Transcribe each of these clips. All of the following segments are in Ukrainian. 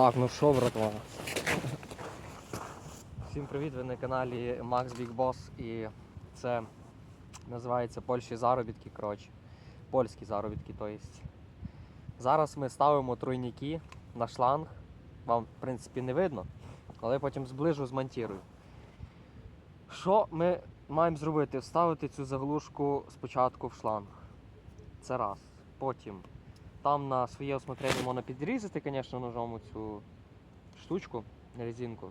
Так, ну що, братва? Всім привіт, ви на каналі Max Big Boss і це називається Польщі заробітки, коротше. Польські заробітки, то есть. Зараз ми ставимо тройники на шланг. Вам, в принципі, не видно, але потім зближу змонтірую. Що ми маємо зробити? Вставити цю заглушку спочатку в шланг. Це раз. Потім там на своє осмотрення можна підрізати, звісно, ножом цю штучку, резинку.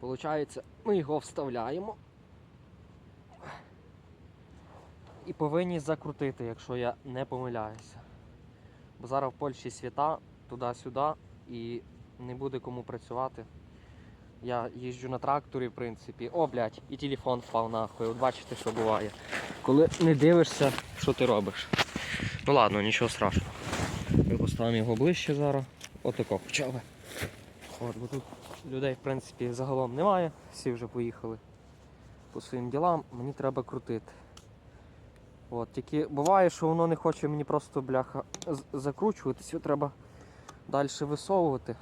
Получається, ми його вставляємо і повинні закрутити, якщо я не помиляюся. Бо зараз в Польщі свята туди-сюди і не буде кому працювати. Я їжджу на тракторі, в принципі. О, блядь, і телефон впав нахуй. От бачите, що буває. Коли не дивишся, що ти робиш. Ну ладно, нічого страшного. Ми поставимо його ближче зараз. Отако хоча б. От, бо тут людей, в принципі, загалом немає, всі вже поїхали по своїм ділам, мені треба крутити. От, тільки буває, що воно не хоче мені просто бляха закручуватись, його треба далі висовувати.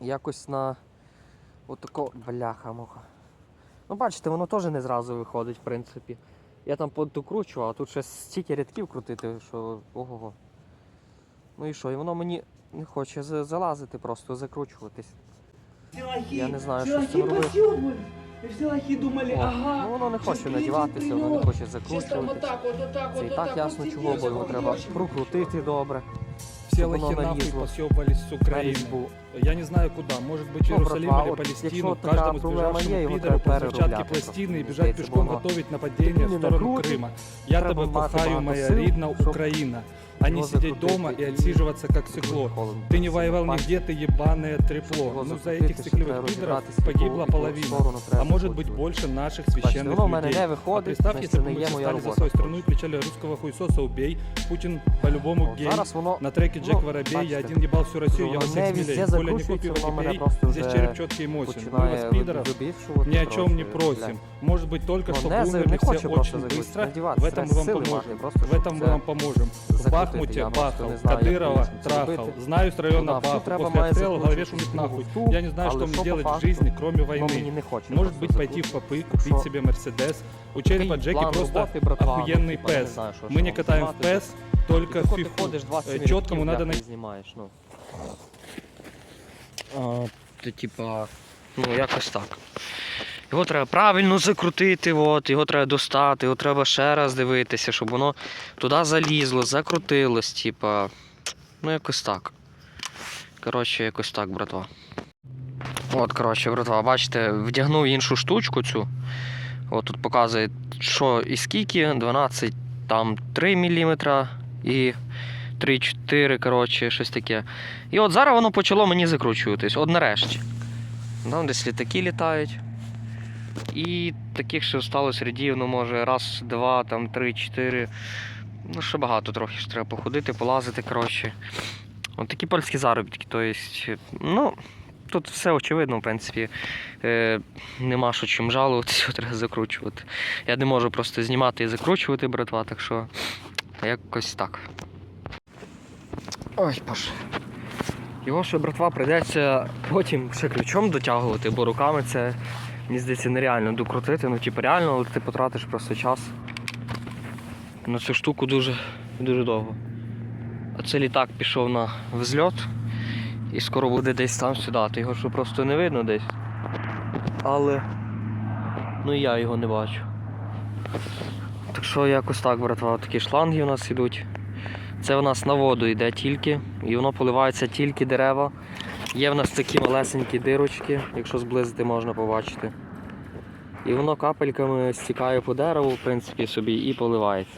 Якось на отако бляха муха. Ну бачите, воно теж не зразу виходить, в принципі. Я там подокручував, а тут ще стільки рядків крутити, що ого. Ну і що, і воно мені не хоче залазити, просто закручуватись. Все лохи, Я не знаю, що з цим лохи робити. посьобывались. И все лохи думали, О, ага. ну воно не хоче надіватися, воно не хоче так Це і так ясно чого, бо його треба прокрутити добре Все Чтобы лохи оно нахуй налезло. посъебались с на Украины. різьбу. Я не знаю куда, может быть Ну, Иерусалим братва, или от Палестину, якщо така каждому проблема є, сбежавшему його пидору треба по взрывчатке переробляти пластины и просто. бежать Здається, пешком воно готовить нападение в не сторону накрутить, Крыма. Я треба тебе мати кохаю, багато моя сил, рідна щоб Україна, а не його сидеть закрутити дома и і отсиживаться как сыкло. холодно. Ты не воевал Бачите, нигде, ты ебаное щоб трепло. його Ну за закрутити, этих щоб сыкливых треба пидоров розібратися, в погибла яку половина. сторону А треба может быть закручувати. больше наших Бачите, священных воно в мене людей. не А виходить, представь, значить если це бы не мы є все моя стали за робота. свою страну и кричали русского хуесоса убей, Путин по-любому От гей. Зараз воно На треке Ну, Джек Воробей, бачите, я один ебал всю Россию, я воно вас не всех везде смелей. Коля не закручується, купил воно мене упырей, просто здесь вже череп четкий и мощен. Мы починає вас, пидоров, вибільшувати. ни о чем не коротше, просим. блядь. Может быть только, Ну, чтобы не, за- умерли не все хоче просто очень закрутити, быстро. надіватися, В этом треба мы вам сили поможем. мати, просто, В щоб этом мы це вам поможем. В закрутити. Бахмуте Я просто бахал, не знаю, як Кадырова по-іншому це трахал. робити. Знаю с района Ну да, всю Баху. треба После має обстрела в голове закручувати шумит нахуй. ту, Я не знаю, але что мне що по делать в факту? жизни, кроме Воно мені войны. не хоче. Может просто быть пойти в закручувати. попы, купить Шо? себе Мерседес. У Черепа Такий Джеки план просто роботи, братва, ну, охуенный типа, я не пес. знаю, що ж Мы не вам катаем в знімати. пес, только І в тако ти фифу. ходиш 20 Е, минут, чіткому бляха, надо і най- знімаєш, ну. А, ти типа, ну якось так. Його треба правильно закрутити, от, його треба достати, його треба ще раз дивитися, щоб воно туди залізло, закрутилось, типа. Ну якось так. Коротше, якось так, братва. От, коротше, братва, бачите, вдягнув іншу штучку цю. От тут показує, що і скільки, 12, там 3 мм і 3-4, коротше, щось таке. І от зараз воно почало мені закручуватись, от нарешті. Там десь літаки літають. І таких ще сталося рядів, ну може раз, два, там три, чотири. Ну, ще багато трохи ж треба походити, полазити, коротше. От такі польські заробітки. Тобто, ну, тут все очевидно, в принципі. Е, нема що чим жалуватися, треба закручувати. Я не можу просто знімати і закручувати, братва, так що якось так. Ой, боже. Його ще, братва, прийдеться потім ще ключом дотягувати, бо руками це, мені здається, нереально докрутити. Ну, типу, реально, але ти потратиш просто час на цю штуку дуже, дуже довго. А це літак пішов на взльот і скоро буде десь там сюди. Його що просто не видно десь. Але ну я його не бачу. Так що якось так, братва, такі шланги у нас ідуть. Це у нас на воду йде тільки, і воно поливається тільки дерева. Є в нас такі малесенькі дирочки, якщо зблизити можна побачити. І воно капельками стікає по дереву, в принципі, собі і поливається.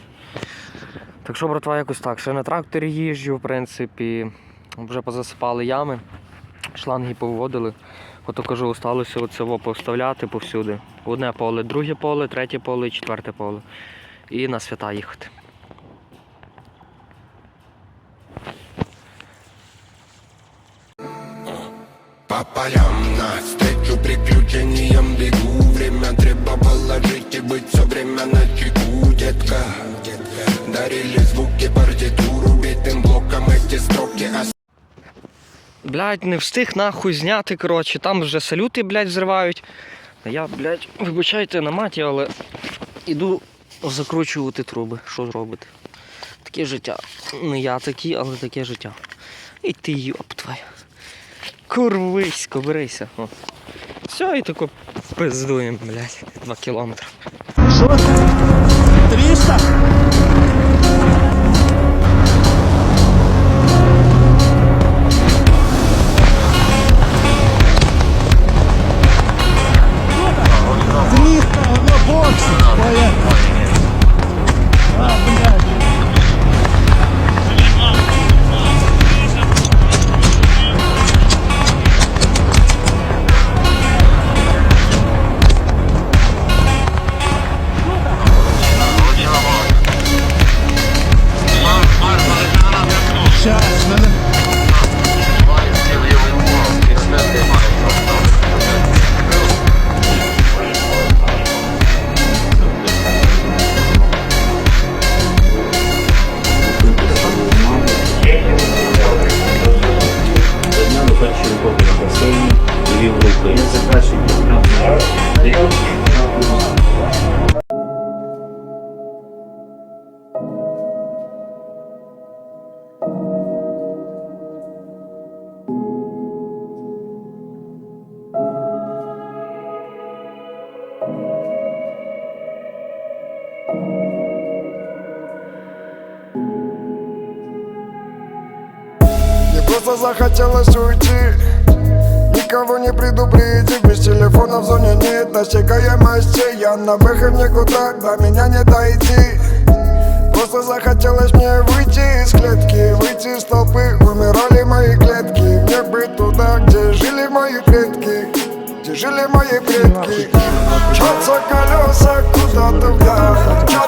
Так що, братва, якось так. Ще на тракторі їжджу, в принципі, вже позасипали ями, шланги повиводили. Ото кажу, осталося оце повставляти повсюди. Одне поле, друге поле, третє поле четверте поле. І на свята їхати. по полям Навстречу приключениям бегу Время треба было жить и быть все время на чеку, детка Дарили звуки партитуру, битым блоком эти строки Блять, не встиг нахуй зняти, коротше, там вже салюти, блять, взривають. А я, блять, вибачайте на маті, але іду закручувати труби. Що зробити? Таке життя. Не я такий, але таке життя. І ти, йоп твоя. Курвисько, берися. О. Все, і тако пиздуємо, блядь, два кілометри. Що? 300? просто захотелось уйти Никого не предупредить Без телефона в зоне нет Досягаемости Я на выход никуда До меня не дойти Просто захотелось мне выйти из клетки Выйти из толпы Умирали мои клетки Мне бы туда, где жили мои предки Где жили мои предки Мчатся колеса куда-то вдаль